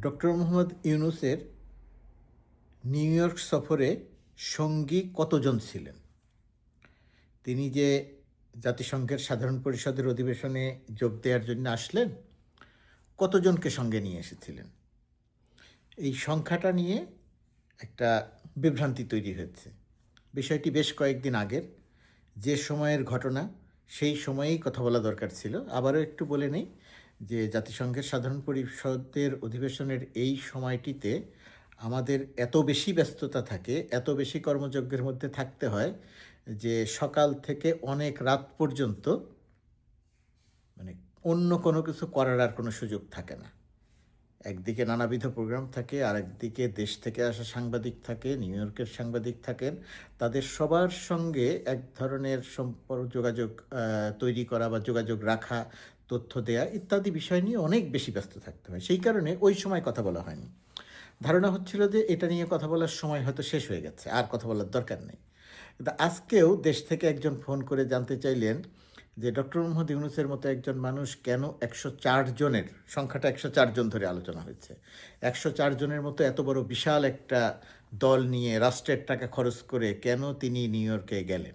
Doctor Mohammad ইউনুসের new York সফরে সঙ্গী কতজন ছিলেন? তিনি যে জাতিসংঘের সাধারণ পরিষদের অধিবেশনে যোগ দেওয়ার জন্য আসলেন, কতজনকে সঙ্গে নিয়ে এসেছিলেন? এই সংখ্যাটা নিয়ে একটা বিভ্রান্তি তৈরি হয়েছে। বিষয়টি বেশ কয়েকদিন আগের। যে সময়ের ঘটনা, সেই সময়েই কথা বলা দরকার ছিল। আবারও একটু বলে নেই যে জাতিসংঘের সাধারণ পরিষদের অধিবেশনের এই সময়টিতে আমাদের এত বেশি ব্যস্ততা থাকে, এত বেশি কর্মযজ্ঞের মধ্যে থাকতে হয় যে সকাল থেকে অনেক রাত পর্যন্ত মানে অন্য কোনো কিছু করার আর কোনো সুযোগ থাকে না। একদিকে নানাবিধ প্রোগ্রাম থাকে আর একদিকে দেশ থেকে আসা সাংবাদিক থাকে নিউ ইয়র্কের সাংবাদিক থাকেন। তাদের সবার সঙ্গে এক ধরনের সম্পর্ক, যোগাযোগ তৈরি করা বা যোগাযোগ রাখা, তথ্য দেয়া ইত্যাদি বিষয় নিয়ে অনেক বেশি ব্যস্ত থাকতে হয়। সেই কারণে ওই সময় কথা বলা হয়নি। ধারণা হচ্ছিল যে এটা নিয়ে কথা বলার সময় হয়তো শেষ হয়ে গেছে, আর কথা বলার দরকার নেই। কিন্তু আজকেও দেশ থেকে একজন ফোন করে জানতে চাইলেন যে ডক্টর মোহাম্মদ ইউনুসের মতো একজন মানুষ কেন একশো চার জনের, সংখ্যাটা একশো চার জন ধরে আলোচনা হয়েছে। একশো চার জনের মতো এত বড় বিশাল একটা দল নিয়ে, রাষ্ট্রের টাকা খরচ করে কেন তিনি নিউ ইয়র্কে গেলেন?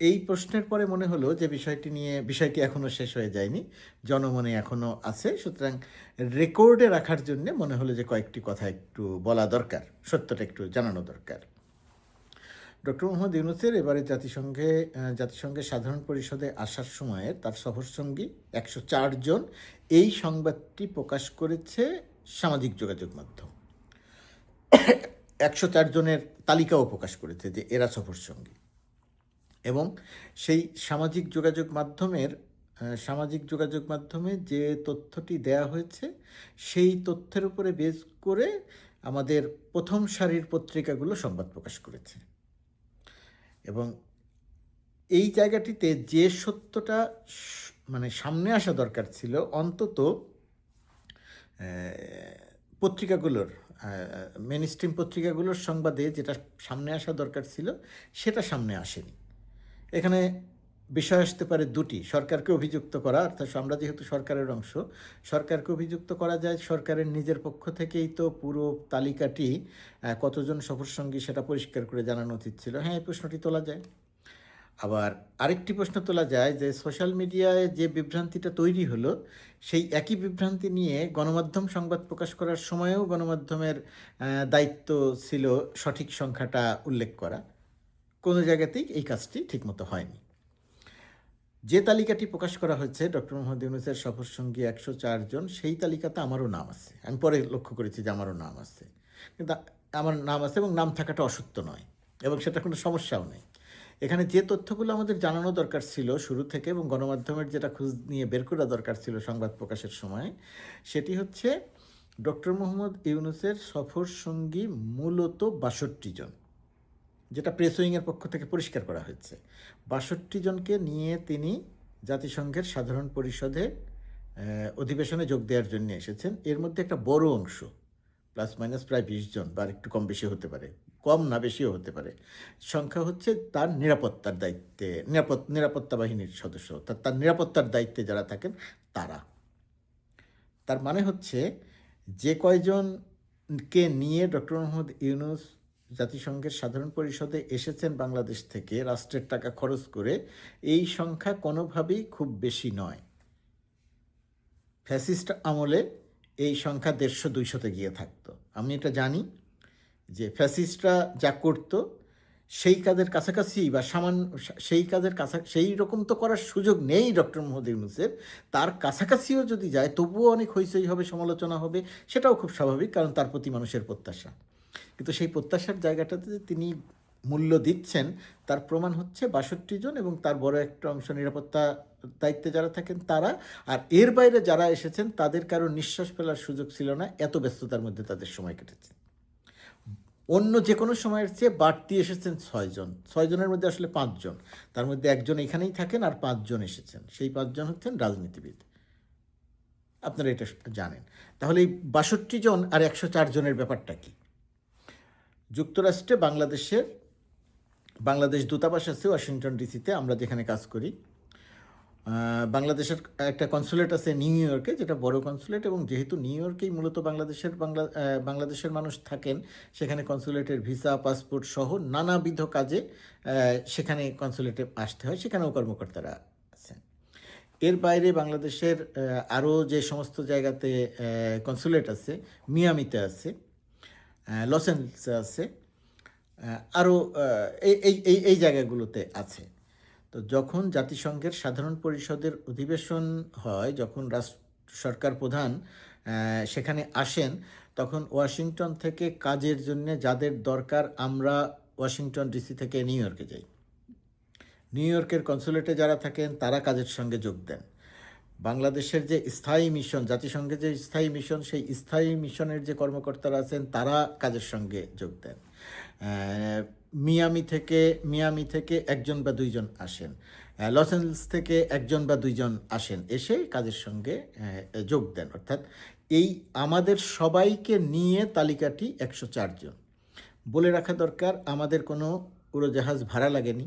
এই প্রশ্নের পরে মনে হলো যে বিষয়টি নিয়ে, বিষয়টি এখনও শেষ হয়ে যায়নি, জনমনে এখনও আছে। সুতরাং রেকর্ডে রাখার জন্য মনে হলো যে কয়েকটি কথা একটু বলা দরকার, সত্যটা একটু জানানো দরকার। ডক্টর মোহাম্মদ ইউনুসের এবারে জাতিসংঘে জাতিসংঘের সাধারণ পরিষদে আসার সময়ে তার সফরসঙ্গী একশো জন এই সংবাদটি প্রকাশ করেছে সামাজিক যোগাযোগ মাধ্যম। একশো জনের তালিকাও প্রকাশ করেছে যে এরা সফরসঙ্গী। এবং সেই সামাজিক যোগাযোগ মাধ্যমের সামাজিক যোগাযোগ মাধ্যমে যে তথ্যটি দেয়া হয়েছে, সেই তথ্যের উপরে বেস করে আমাদের প্রথম সারির পত্রিকাগুলো সংবাদ প্রকাশ করেছে। এবং এই জায়গাটিতে যে সত্যটা মানে সামনে আসা দরকার ছিল, অন্তত পত্রিকাগুলোর মেন স্ট্রিম পত্রিকাগুলোর সংবাদে যেটা সামনে আসা দরকার ছিল, সেটা সামনে আসেনি। এখানে বিষয় আসতে পারে দুটি, সরকারকে অভিযুক্ত করা, অর্থাৎ আমরা যেহেতু সরকারের অংশ, সরকারকে অভিযুক্ত করা যায় সরকারের নিজের পক্ষ থেকেই তো পুরো তালিকাটি কতজন সফর সফরসঙ্গী সেটা পরিষ্কার করে জানানো উচিত ছিল। হ্যাঁ এই প্রশ্নটি তোলা যায়। আবার আরেকটি প্রশ্ন তোলা যায় যে সোশ্যাল মিডিয়ায় যে বিভ্রান্তিটা তৈরি হলো, সেই একই বিভ্রান্তি নিয়ে গণমাধ্যম সংবাদ প্রকাশ করার সময়ও গণমাধ্যমের দায়িত্ব ছিল সঠিক সংখ্যাটা উল্লেখ করা। কোনো জায়গাতেই এই কাজটি ঠিকমতো হয়নি। যে তালিকাটি প্রকাশ করা হয়েছে, ডক্টর মোহাম্মদ ইউনুসের সফরসঙ্গী একশো জন, সেই তালিকাতে আমারও নাম আছে। আমি পরে লক্ষ্য করেছি যে আমারও নাম আছে। কিন্তু আমার নাম আছে এবং নাম থাকাটা অসত্য নয় এবং সেটা কোনো সমস্যাও নেই। এখানে যে তথ্যগুলো আমাদের জানানো দরকার ছিল শুরু থেকে এবং গণমাধ্যমের যেটা খোঁজ নিয়ে বের করা দরকার ছিল সংবাদ প্রকাশের সময়, সেটি হচ্ছে, ডক্টর মোহাম্মদ ইউনুসের সফর সঙ্গী মূলত বাষট্টি জন। যেটা প্রেস উইংয়ের পক্ষ থেকে পরিষ্কার করা হয়েছে। বাষট্টি জনকে নিয়ে তিনি জাতিসংঘের সাধারণ পরিষদে অধিবেশনে যোগ দেওয়ার জন্য এসেছেন। এর মধ্যে একটা বড় অংশ, প্লাস মাইনাস প্রায় বিশ জন, বা একটু কম বেশি হতে পারে, কম না বেশিও হতে পারে, সংখ্যা হচ্ছে তার নিরাপত্তার দায়িত্বে নিরাপদ নিরাপত্তা বাহিনীর সদস্য, অর্থাৎ তার নিরাপত্তার দায়িত্বে যারা থাকেন তারা। তার মানে হচ্ছে যে কয়জনকে নিয়ে ডক্টর মোহাম্মদ ইউনুস জাতিসংঘের সাধারণ পরিষদে এসেছেন বাংলাদেশ থেকে রাষ্ট্রের টাকা খরচ করে, এই সংখ্যা কোনোভাবেই খুব বেশি নয়। ফ্যাসিস্ট আমলে এই সংখ্যা দেড়শো দুইশোতে গিয়ে থাকতো। আমি এটা জানি যে ফ্যাসিস্টরা যা করতো, সেই কাজের কাছাকাছি বা সামান্য সেই কাজের কাছা, সেই রকম তো করার সুযোগ নেই ডক্টর মোহাম্মদ ইউনুসের। তার কাছাকাছিও যদি যায়, তবুও অনেক হইচই হবে, সমালোচনা হবে, সেটাও খুব স্বাভাবিক, কারণ তার প্রতি মানুষের প্রত্যাশা। কিন্তু সেই প্রত্যাশার জায়গাটাতে যে তিনি মূল্য দিচ্ছেন, তার প্রমাণ হচ্ছে বাষট্টি জন এবং তার বড় একটা অংশ নিরাপত্তা দায়িত্বে যারা থাকেন তারা। আর এর বাইরে যারা এসেছেন, তাদের কারও নিঃশ্বাস ফেলার সুযোগ ছিল না, এত ব্যস্ততার মধ্যে তাদের সময় কেটেছে। অন্য যে কোনো সময়ের চেয়ে বাড়তি এসেছেন ছয়জন ছয়জনের মধ্যে আসলে পাঁচজন তার মধ্যে একজন এখানেই থাকেন আর পাঁচজন এসেছেন। সেই পাঁচজন হচ্ছেন রাজনীতিবিদ। আপনারা এটা জানেন। তাহলে এই বাষট্টি জন আর একশো চার জনের ব্যাপারটা কি? যুক্তরাষ্ট্রে বাংলাদেশের, বাংলাদেশ দূতাবাস আছে, ওয়াশিংটন ডিসিতে, আমরা যেখানে কাজ করি। বাংলাদেশের একটা কনসুলেট আছে নিউ ইয়র্কে, যেটা বড় কনসুলেট, এবং যেহেতু নিউ ইয়র্কেই মূলত বাংলাদেশের বাংলা বাংলাদেশের মানুষ থাকেন, সেখানে কনসুলেটের ভিসা, পাসপোর্ট সহ নানাবিধ কাজে সেখানে কনসুলেটে আসতে হয়, সেখানেও কর্মকর্তারা আছেন। এর বাইরে বাংলাদেশের আরও যে সমস্ত জায়গাতে কনসুলেট আছে, মিয়ামিতে আছে লস অ্যাঞ্জেলেসে আছে আরও এই এই এই জায়গাগুলোতে আছে। তো যখন জাতিসংঘের সাধারণ পরিষদের অধিবেশন হয়, যখন রাষ্ট্র সরকার প্রধান সেখানে আসেন, তখন ওয়াশিংটন থেকে কাজের জন্য যাদের দরকার, আমরা ওয়াশিংটন ডিসি থেকে নিউ ইয়র্কে যাই। নিউ ইয়র্কের কনসুলেটে যারা থাকেন, তারা কাজের সঙ্গে যোগ দেন। বাংলাদেশের যে স্থায়ী মিশন, জাতিসংঘের যে স্থায়ী মিশন, সেই স্থায়ী মিশনের যে কর্মকর্তারা আছেন, তারা কাজের সঙ্গে যোগ দেন। মিয়ামি থেকে মিয়ামি থেকে একজন বা দুইজন আসেন। লস অ্যাঞ্জেলস থেকে একজন বা দুইজন আসেন, এসে কাজের সঙ্গে যোগ দেন। অর্থাৎ এই আমাদের সবাইকে নিয়ে তালিকাটি একশো জন। বলে রাখা দরকার, আমাদের কোনো উড়োজাহাজ ভাড়া লাগেনি।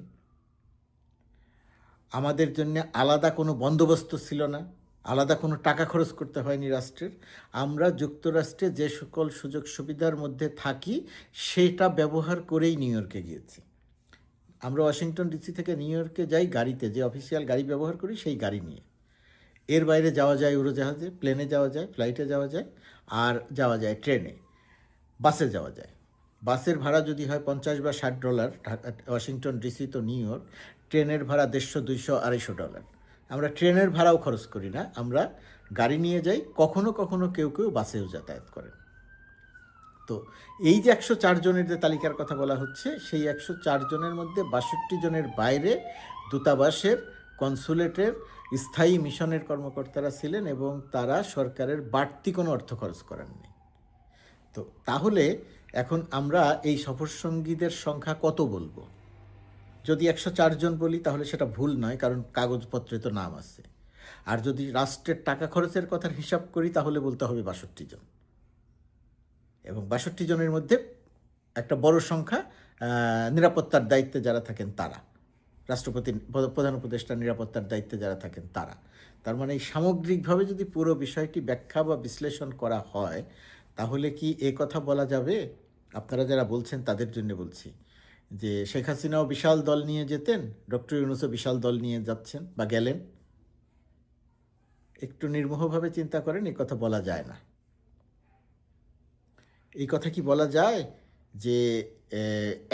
আমাদের জন্য আলাদা কোনো বন্দোবস্ত ছিল না, আলাদা কোনো টাকা খরচ করতে হয়নি রাষ্ট্রের। আমরা যুক্তরাষ্ট্রে যে সকল সুযোগ সুবিধার মধ্যে থাকি, সেটা ব্যবহার করেই নিউ ইয়র্কে গিয়েছি। আমরা ওয়াশিংটন ডিসি থেকে নিউ ইয়র্কে যাই গাড়িতে, যে অফিসিয়াল গাড়ি ব্যবহার করি সেই গাড়ি নিয়ে। এর বাইরে যাওয়া যায় উড়োজাহাজে, প্লেনে যাওয়া যায়, ফ্লাইটে যাওয়া যায়, আর যাওয়া যায় ট্রেনে। বাসে যাওয়া যায়। বাসের ভাড়া যদি হয় পঞ্চাশ বা ষাট ডলার, ঢাকা, ওয়াশিংটন ডিসি তো নিউ ইয়র্ক। ট্রেনের ভাড়া দেড়শো, দুইশো, আড়াইশো ডলার। আমরা ট্রেনের ভাড়াও খরচ করি না, আমরা গাড়ি নিয়ে যাই, কখনো কখনো কেউ কেউ বাসেও যাতায়াত করেন। তো এই যে একশো চার জনের যে তালিকার কথা বলা হচ্ছে, সেই একশো চার জনের মধ্যে বাষট্টি জনের বাইরে দূতাবাসের, কনসুলেটের, স্থায়ী মিশনের কর্মকর্তারা ছিলেন এবং তারা সরকারের বাড়তি কোনো অর্থ খরচ করেননি। তো তাহলে এখন আমরা এই সফরসঙ্গীদের সংখ্যা কত বলব? যদি একশো জন বলি, তাহলে সেটা ভুল নয়, কারণ কাগজপত্রে তো নাম আছে। আর যদি রাষ্ট্রের টাকা খরচের কথার হিসাব করি, তাহলে বলতে হবে বাষট্টি জন। এবং বাষট্টি জনের মধ্যে একটা বড় সংখ্যা নিরাপত্তার দায়িত্বে যারা থাকেন তারা। রাষ্ট্রপতি, প্রধান উপদেষ্টা নিরাপত্তার দায়িত্বে যারা থাকেন তারা। তার মানে এই সামগ্রিকভাবে যদি পুরো বিষয়টি ব্যাখ্যা বা বিশ্লেষণ করা হয়, তাহলে কি এ কথা বলা যাবে? আপনারা যারা বলছেন, তাদের জন্য বলছি। যে শেখ হাসিনাও বিশাল দল নিয়ে যেতেন, ডক্টর ইউনুসও বিশাল দল নিয়ে যাচ্ছেন বা গেলেন। একটু নির্মোহভাবে চিন্তা করেন, এই কথা বলা যায় না। এই কথা কি বলা যায় যে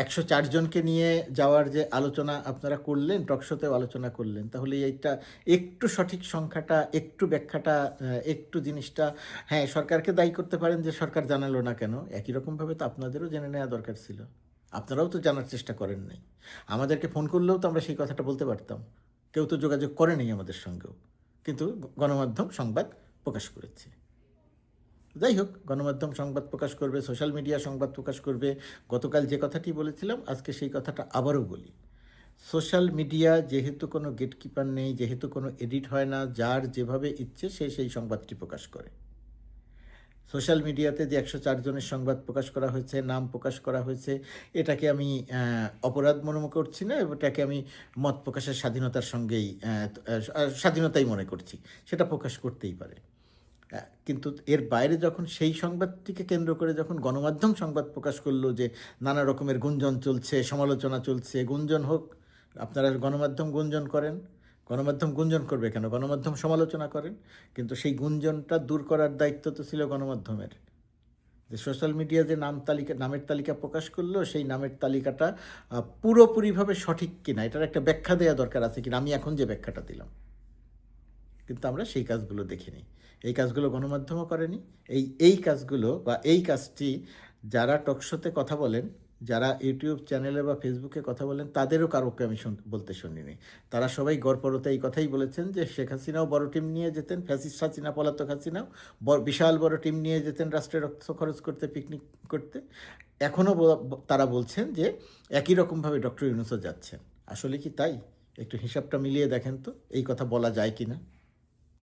একশো জনকে নিয়ে যাওয়ার যে আলোচনা আপনারা করলেন টকশোতেও আলোচনা করলেন, তাহলে এইটা একটু সঠিক সংখ্যাটা, একটু ব্যাখ্যাটা একটু জিনিসটা হ্যাঁ সরকারকে দায়ী করতে পারেন যে সরকার জানালো না কেন, একই রকমভাবে তো আপনাদেরও জেনে নেওয়া দরকার ছিল। আপনারাও তো জানার চেষ্টা করেন নাই। আমাদেরকে ফোন করলেও তো আমরা সেই কথাটা বলতে পারতাম। কেউ তো যোগাযোগ করেনি আমাদের সঙ্গেও। কিন্তু গণমাধ্যম সংবাদ প্রকাশ করেছে। যাই হোক, গণমাধ্যম সংবাদ প্রকাশ করবে, সোশ্যাল মিডিয়া সংবাদ প্রকাশ করবে। গতকাল যে কথাটি বলেছিলাম, আজকে সেই কথাটা আবারও বলি। সোশ্যাল মিডিয়া যেহেতু কোনো গেটকিপার নেই, যেহেতু কোনো এডিট হয় না, যার যেভাবে ইচ্ছে সে সেই সংবাদটি প্রকাশ করে। সোশ্যাল মিডিয়াতে যে একশো জনের সংবাদ প্রকাশ করা হয়েছে, নাম প্রকাশ করা হয়েছে, এটাকে আমি অপরাধ মনে করছি না, এটাকে আমি মত প্রকাশের স্বাধীনতার সঙ্গেই স্বাধীনতাই মনে করছি। সেটা প্রকাশ করতেই পারে। কিন্তু এর বাইরে যখন সেই সংবাদটিকে কেন্দ্র করে যখন গণমাধ্যম সংবাদ প্রকাশ করল যে নানা রকমের গুঞ্জন চলছে, সমালোচনা চলছে, গুঞ্জন হোক, আপনারা গণমাধ্যম গুঞ্জন করেন গণমাধ্যম গুঞ্জন করবে কেন? গণমাধ্যম সমালোচনা করেন, কিন্তু সেই গুঞ্জনটা দূর করার দায়িত্ব তো ছিল গণমাধ্যমের। যে সোশ্যাল মিডিয়া যে নাম তালিকা, নামের তালিকা প্রকাশ করল, সেই নামের তালিকাটা পুরোপুরিভাবে সঠিক কিনা, এটার একটা ব্যাখ্যা দেওয়া দরকার আছে কিনা, আমি এখন যে ব্যাখ্যাটা দিলাম। কিন্তু আমরা সেই কাজগুলো দেখিনি। এই কাজগুলো গণমাধ্যমও করেনি। এই এই কাজগুলো বা এই কাজটি যারা টকশোতে কথা বলেন যারা ইউটিউব চ্যানেলে বা ফেসবুকে কথা বলেন, তাদেরও কারোকে আমি বলতে শুনিনি। তারা সবাই গড়পড়তে এই কথাই বলেছেন যে, শেখ হাসিনাও বড় টিম নিয়ে যেতেন, ফ্যাসিস্ট হাসিনা, পলাতক হাসিনাও বিশাল বড় টিম নিয়ে যেতেন রাষ্ট্রের রক্ত খরচ করতে, পিকনিক করতে। এখনও তারা বলছেন যে, একই রকমভাবে ডক্টর ইউনুসও যাচ্ছেন। আসলে কি তাই? একটু হিসাবটা মিলিয়ে দেখেন তো, এই কথা বলা যায় কি না